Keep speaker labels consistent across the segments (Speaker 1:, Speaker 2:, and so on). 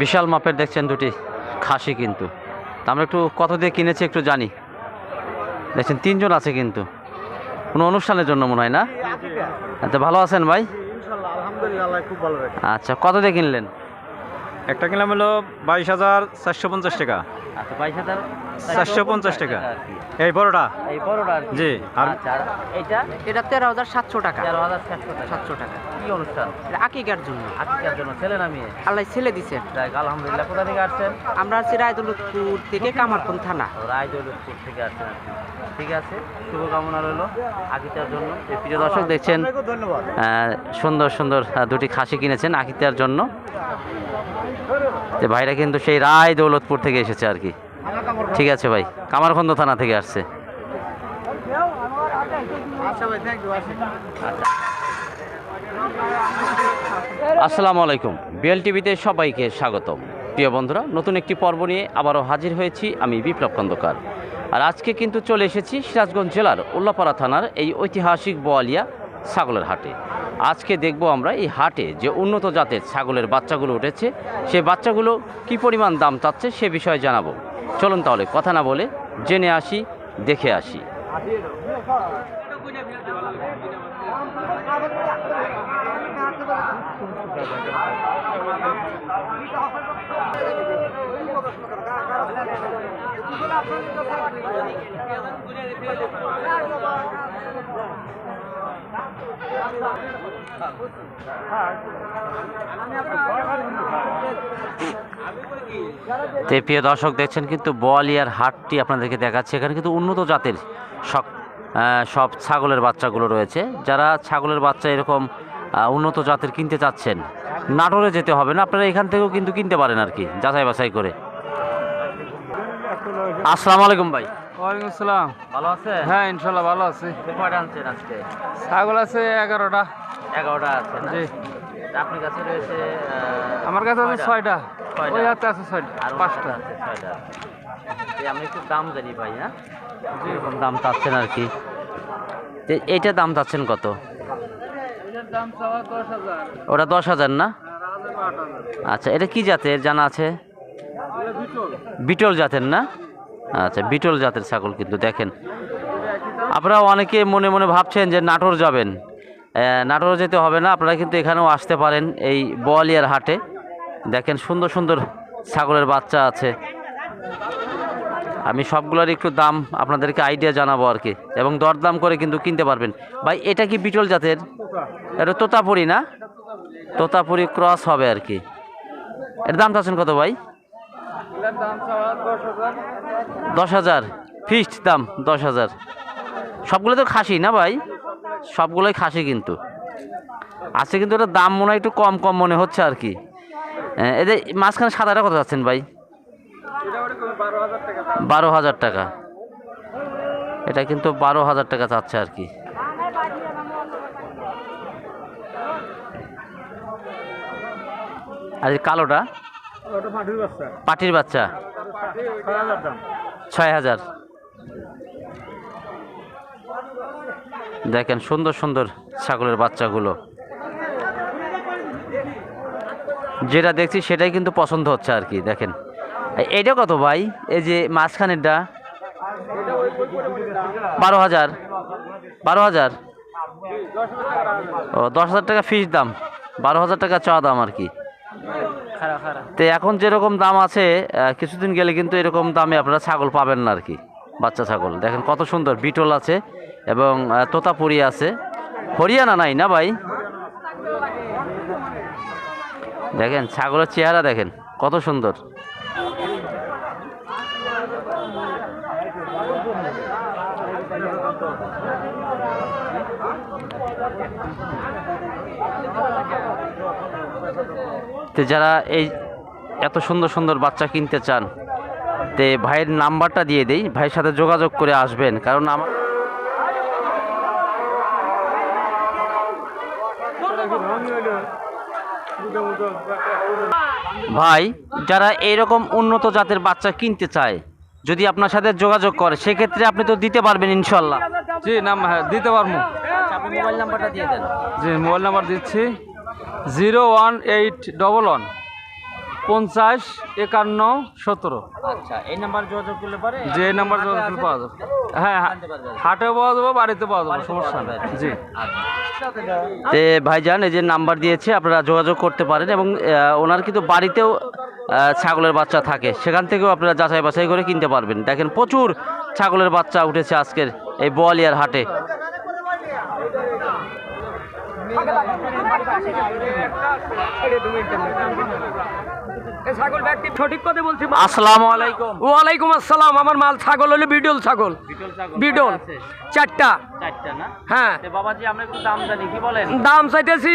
Speaker 1: বিশাল মাপের দেখছেন দুটি খাসি কিন্তু। আমরা একটু কত দিয়ে কিনেছি একটু জানি। দেখছেন তিনজন আছে কিন্তু। কোনো অনুষ্ঠানের জন্য মনে হয় না? আচ্ছা ভালো আছেন ভাই? আচ্ছা কত দিয়ে কিনলেন?
Speaker 2: একটা কিনলাম হলো বাইশ হাজার চারশো পঞ্চাশ টাকা।
Speaker 1: আচ্ছা বাইশ হাজার
Speaker 2: চারশো পঞ্চাশ টাকা। এই বড়টা?
Speaker 1: এই বড়টা
Speaker 2: জি, আর-
Speaker 1: আচ্ছা
Speaker 3: এটা তেরো হাজার সাতশো টাকা।
Speaker 1: তেরো হাজার সাতশো টাকা।
Speaker 3: সাতশো টাকা।
Speaker 1: কি অনুষ্ঠান?
Speaker 3: এটা আকিকার জন্য।
Speaker 1: জন্য। ছেলে না মেয়ে?
Speaker 3: আল্লাহ ছেলে দিছে।
Speaker 1: আলহামদুলিল্লাহ। কোথা থেকে আসছেন?
Speaker 3: আমরা আছি থেকে কামারপুর থানা।
Speaker 1: রায়দৌলতপুর থেকে আসছেন ঠিক আছে শুভকামনা রইল আকিতার জন্য। প্রিয় দর্শক দেখছেন সুন্দর সুন্দর দুটি খাসি কিনেছেন আকিতার জন্য। যে ভাইরা কিন্তু সেই রায় দৌলতপুর থেকে এসেছে আর কি। ঠিক আছে ভাই কামারখন্দ থানা থেকে আসছে।
Speaker 2: আচ্ছা
Speaker 1: আসসালামু আলাইকুম বিএল টিভিতে সবাইকে স্বাগতম। প্রিয় বন্ধুরা নতুন একটি পর্ব নিয়ে আবারও হাজির হয়েছি আমি বিপ্লব খন্দকার। আর আজকে কিন্তু চলে এসেছি সিরাজগঞ্জ জেলার উল্লাপাড়া থানার এই ঐতিহাসিক বোয়ালিয়া ছাগলের হাটে। আজকে দেখব আমরা এই হাটে যে উন্নত জাতের ছাগলের বাচ্চাগুলো উঠেছে, সে বাচ্চাগুলো কি পরিমাণ দাম চাচ্ছে সে বিষয়ে জানাব। চলুন তাহলে কথা না বলে জেনে আসি, দেখে আসি। তে প্রিয় দর্শক, দেখছেন কিন্তু বোয়ালিয়ার হাটটি আপনাদেরকে দেখাচ্ছে। এখানে কিন্তু উন্নত জাতের সব সব ছাগলের বাচ্চাগুলো রয়েছে। যারা ছাগলের বাচ্চা এরকম উন্নত জাতের কিনতে চাচ্ছেন, নাটোরে যেতে হবে না। আপনারা এখান থেকেও কিন্তু কিনতে পারেন আর কি যাচাই বাছাই করে। আসসালামু আলাইকুম ভাই।
Speaker 4: ওয়ালাইকুম আসসালাম।
Speaker 1: ভালো আছে
Speaker 4: হ্যাঁ ইনশাল্লাহ ভালো আছি।
Speaker 1: কয়টা আনছেন আজকে?
Speaker 4: ছাগল আছে এগারোটা।
Speaker 1: এগারোটা আছে
Speaker 4: জি।
Speaker 1: আপনার কাছে রয়েছে
Speaker 4: আমার কাছে আছে ছয়টা।
Speaker 1: ছয়টা?
Speaker 4: ওই হাতে আছে ছয়টা
Speaker 1: আর
Speaker 4: পাঁচটা।
Speaker 1: আছে ছয়টা। এই আমরা একটু দাম জানি ভাই হ্যাঁ? যেরকম দাম চাচ্ছেন আর কি। এইটা দাম চাচ্ছেন কত? ওটা দশ হাজার না? আচ্ছা এটা কি জাতের জানা আছে? বিটল জাতের না? আচ্ছা বিটল জাতের ছাগল কিন্তু দেখেন। আপনারা অনেকে মনে মনে ভাবছেন যে নাটোর যাবেন। নাটোর যেতে হবে না, আপনারা কিন্তু এখানেও আসতে পারেন এই বোয়ালিয়ার হাটে। দেখেন, সুন্দর সুন্দর ছাগলের বাচ্চা আছে। আমি সবগুলোর একটু দাম আপনাদেরকে আইডিয়া জানাব আর কি। এবং দরদাম করে কিন্তু কিনতে পারবেন। ভাই, এটা কি বিটল জাতের? এটা তোতাপুরি না? তোতাপুরি ক্রস হবে আর কি। এর দাম চাচ্ছেন কত ভাই?
Speaker 4: দশ হাজার।
Speaker 1: ফিক্সড দাম দশ হাজার। সবগুলো তো খাসি না ভাই? সবগুলোই খাসি কিন্তু। আছে কিন্তু এটা দাম মনে হয় একটু কম কম মনে হচ্ছে আর কি। এদের মাঝখানে সাদাটা কত যাচ্ছেন ভাই?
Speaker 4: ওটা বারো হাজার টাকা।
Speaker 1: এটা কিন্তু বারো হাজার টাকা চাচ্ছে আর কি। আর কালোটা?
Speaker 2: ওটা
Speaker 1: পাটির বাচ্চা।
Speaker 2: ছয় হাজার।
Speaker 1: দেখেন সুন্দর সুন্দর ছাগলের বাচ্চাগুলো। যেটা দেখছি সেটাই কিন্তু পছন্দ হচ্ছে আর কি, দেখেন। এইটা কত ভাই? এই যে মাঝখানেরটা। বারো হাজার। বারো হাজার। ও, দশ হাজার টাকা ফিস দাম। বারো হাজার টাকা চাওয়া দাম আর কি। তো এখন যেরকম দাম আছে কিছুদিন গেলে কিন্তু এরকম দামে আপনারা ছাগল পাবেন না আর কি বাচ্চা ছাগল। দেখেন কত সুন্দর বিটল আছে এবং তোতাপুরি আছে। হরিয়ানা নাই না ভাই? দেখেন ছাগলের চেহারা দেখেন, কত সুন্দর। তো যারা এই এত সুন্দর সুন্দর বাচ্চা কিনতে চান, তে ভাইয়ের নাম্বারটা দিয়ে দেই, ভাইয়ের সাথে যোগাযোগ করে আসবেন, কারণ আমার ভাই, যারা এইরকম উন্নত জাতের বাচ্চা কিনতে চায় যদি আপনার সাথে যোগাযোগ করে সেক্ষেত্রে আপনি তো দিতে পারবেন ইনশাল্লাহ
Speaker 4: জি নাম হ্যাঁ দিতে পারব।
Speaker 1: আপনি মোবাইল নাম্বারটা দিয়ে দেন।
Speaker 4: জি মোবাইল নাম্বার দিচ্ছি। Zero one eight double one পঞ্চাশ একান্ন সতেরো।
Speaker 1: আচ্ছা এই নাম্বার যোগাযোগ করলে পরে
Speaker 4: যে নাম্বার যোগাযোগ পাওয়া যাবে। হ্যাঁ হ্যাঁ, হাটেও পাওয়া যাবে বাড়িতে পাওয়া যাবে সমস্যা নেই। জি।
Speaker 1: তে ভাইজান এই যে নাম্বার দিয়েছে আপনারা যোগাযোগ করতে পারেন এবং ওনার কিন্তু বাড়িতেও ছাগলের বাচ্চা থাকে। সেখান থেকেও আপনারা যাচাই বাছাই করে কিনতে পারবেন। দেখেন, প্রচুর ছাগলের বাচ্চা উঠেছে আজকের এই বোয়ালিয়ার হাটে।
Speaker 5: সঠিক কথা বলছি
Speaker 1: আসসালামু আলাইকুম।
Speaker 5: ওয়ালাইকুম আসসালাম আমার মাল ছাগল হলো বিডল ছাগল। বিডল চারটা। হ্যাঁ।
Speaker 1: বাবাজি আমরা একটু দাম জানি কি বলেন?
Speaker 5: দাম চাইতেছি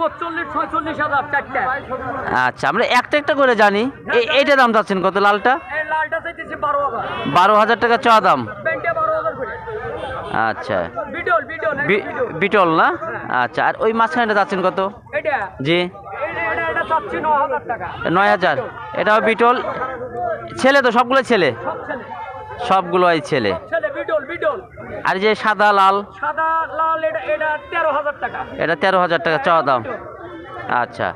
Speaker 5: পঁচল্লিশ ছয়চল্লিশ হাজার চারটা।
Speaker 1: আচ্ছা আমরা একটা একটা করে জানি। এই এইটা দাম চাচ্ছেন কত লালটা?
Speaker 5: লালটা চাইতেছি বারো হাজার।
Speaker 1: বারো হাজার টাকা চাওয়া দাম। আচ্ছা। বিটল না? আচ্ছা আর ওই মাঝখানেটা চাচ্ছেন কত? জি। নয় হাজার। এটাও বিটল। ছেলে তো সবগুলো ছেলে?
Speaker 5: সব ছেলে।
Speaker 1: সবগুলোই ছেলে। আর যে সাদা লাল?
Speaker 5: এটা তেরো হাজার টাকা।
Speaker 1: চাওয়া দাম আচ্ছা।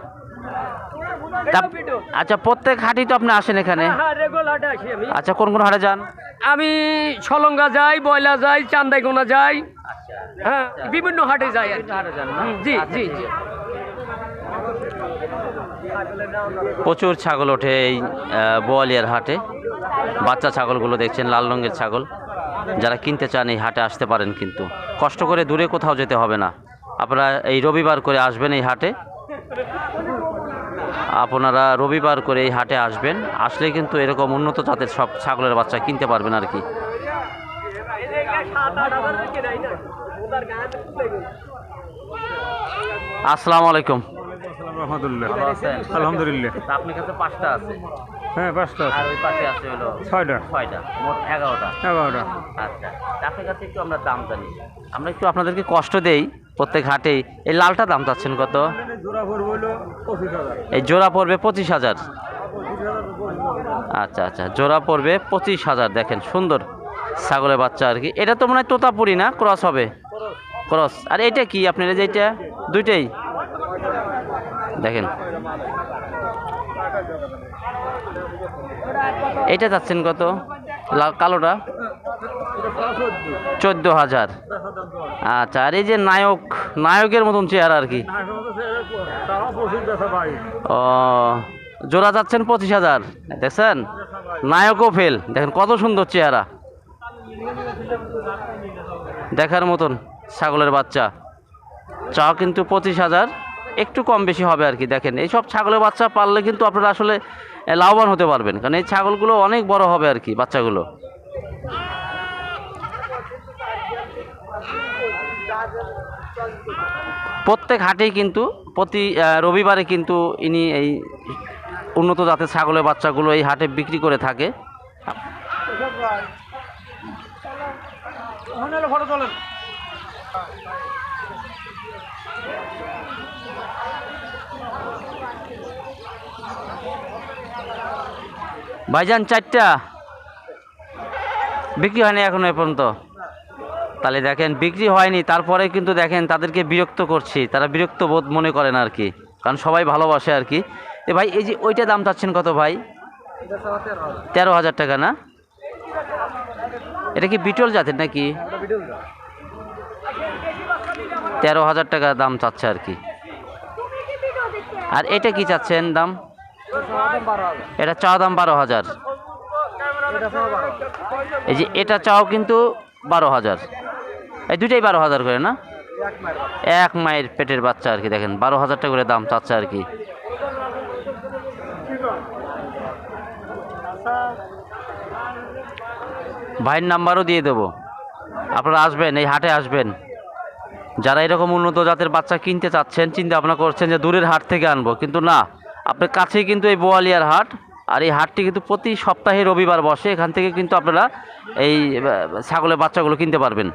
Speaker 1: আচ্ছা প্রত্যেক হাটি তো আপনি আসেন এখানে?
Speaker 5: হ্যাঁ হাটে
Speaker 1: আচ্ছা কোন কোন হাটে যান?
Speaker 5: আমি সলঙ্গা যাই বয়লা যাই চান্দাইগোনা যাই। হ্যাঁ বিভিন্ন হাটে যাই জি জি জি।
Speaker 1: প্রচুর ছাগল ওঠে এই বোয়ালিয়ার হাটে। বাচ্চা ছাগলগুলো দেখছেন, লাল রঙের ছাগল। যারা কিনতে চান এই হাটে আসতে পারেন কিন্তু। কষ্ট করে দূরে কোথাও যেতে হবে না। আপনারা এই রবিবার করে আসবেন এই হাটে। আপনারা রবিবার করে এই হাটে আসবেন। আসলে কিন্তু এরকম উন্নত জাতের সব ছাগলের বাচ্চা কিনতে পারবেন আর কি। আসসালামু আলাইকুম।
Speaker 2: রহমতুল্লাহ
Speaker 1: ভালো আছেন?
Speaker 2: আলহামদুলিল্লাহ।
Speaker 1: আপনার কাছে পাঁচটা আছে?
Speaker 2: হ্যাঁ পাঁচটা
Speaker 1: আর ওই পাশে আছে হলো
Speaker 2: ছয়টা।
Speaker 1: ছয়টা মোট এগারোটা।
Speaker 2: এগারোটা।
Speaker 1: আচ্ছা তা আপনার কাছে একটু আমরা দাম জানি। আমরা একটু আপনাদেরকে কষ্ট দেই প্রত্যেক হাটেই এই লালটা দাম চাচ্ছেন কত?
Speaker 2: জোড়া পড়ব হলো পঁচিশ হাজার।
Speaker 1: এই জোড়া পড়বে পঁচিশ হাজার। আচ্ছা আচ্ছা জোড়া পড়বে পঁচিশ হাজার। দেখেন সুন্দর ছাগলের বাচ্চা আর কি। এটা তো মনে হয় তোতাপুরি না? ক্রস হবে? ক্রস। আর এটা কি আপনার যে এটা দুইটাই? দেখেন। এটা চাচ্ছেন কত? লাল কালোটা? চোদ্দ হাজার। আচ্ছা আর এই যে নায়ক, নায়কের মতন চেহারা আর কি। ও, জোড়া যাচ্ছেন পঁচিশ হাজার। দেখছেন? নায়কও ফেল দেখেন কত সুন্দর চেহারা। দেখার মতন ছাগলের বাচ্চা। চাও কিন্তু পঁচিশ হাজার। একটু কম বেশি হবে আর কি, দেখেন। এইসব ছাগলের বাচ্চা পাললে কিন্তু আপনারা আসলে লাভবান হতে পারবেন। কারণ এই ছাগলগুলো অনেক বড় হবে আর কি, বাচ্চাগুলো। প্রত্যেক হাটেই কিন্তু, প্রতি রবিবারে কিন্তু ইনি এই উন্নত জাতের ছাগলের বাচ্চাগুলো এই হাটে বিক্রি করে থাকে। ভাইজান, চারটা। বিক্রি হয়নি এখনও এ পর্যন্ত। তাহলে দেখেন, বিক্রি হয়নি, তারপরে কিন্তু দেখেন তাদেরকে বিরক্ত করছি। তারা বিরক্ত বোধ মনে করেন আর কি। কারণ সবাই ভালোবাসে আর কি। এ ভাই, এই যে ওইটা দাম চাচ্ছেন কত ভাই? তেরো হাজার টাকা না? এটা কি বিটল জাতের নাকি? তেরো হাজার টাকা দাম চাচ্ছে আর কি। আর এটা কি চাচ্ছেন দাম? এটা চাওয়া দাম বারো হাজার। এই যে এটা চাও কিন্তু বারো হাজার। এই দুটাই বারো হাজার করে, না? এক মায়ের পেটের বাচ্চা আর কি, দেখেন, বারো হাজার টাকা করে দাম চাচ্ছে আর কি। ভাইয়ের নাম্বারও দিয়ে দেবো। আপনারা আসবেন, এই হাটে আসবেন। যারা এরকম উন্নত জাতের বাচ্চা কিনতে চাচ্ছেন, চিন্তা ভাবনা করছেন যে দূরের হাট থেকে আনব, কিন্তু না। আপনার কাছেই কিন্তু এই বোয়ালিয়ার হাট, আর এই হাটটি কিন্তু প্রতি সপ্তাহে রবিবার বসে, এখান থেকে কিন্তু আপনারা এই ছাগলের বাচ্চাগুলো কিনতে পারবেন।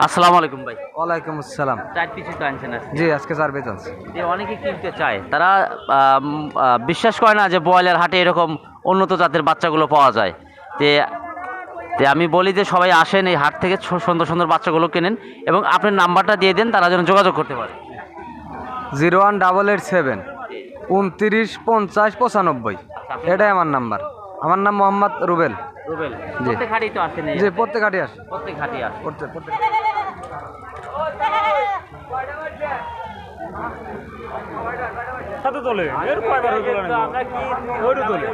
Speaker 1: আসসালামু আলাইকুম ভাই।
Speaker 2: ওয়ালাইকুম আসসালাম।
Speaker 1: চার পিছু তো আনছেন
Speaker 2: জি আজকে চার বেতন
Speaker 1: যে অনেকে কিনতে চায়। তারা বিশ্বাস করে না যে ব্রয়লার হাটে এরকম উন্নত জাতের বাচ্চাগুলো পাওয়া যায়। তে তে আমি বলি যে সবাই আসেন এই হাট থেকে সুন্দর সুন্দর বাচ্চাগুলো কেনেন এবং আপনার নাম্বারটা দিয়ে দেন তারা যেন যোগাযোগ করতে পারে।
Speaker 2: Zero one double eight seven উনত্রিশ পঞ্চাশ পঁচানব্বই। এটাই আমার নাম্বার। আমার নাম মোহাম্মদ রুবেল।
Speaker 1: রুবেল। প্রত্যেক হাটেই তো আসেন এই
Speaker 2: জি প্রত্যেক হাটে আসে
Speaker 1: প্রত্যেক হাটেই আসে
Speaker 2: প্রত্যেক প্রত্যেক
Speaker 4: সাথে তোলে এর কয়বার তোলে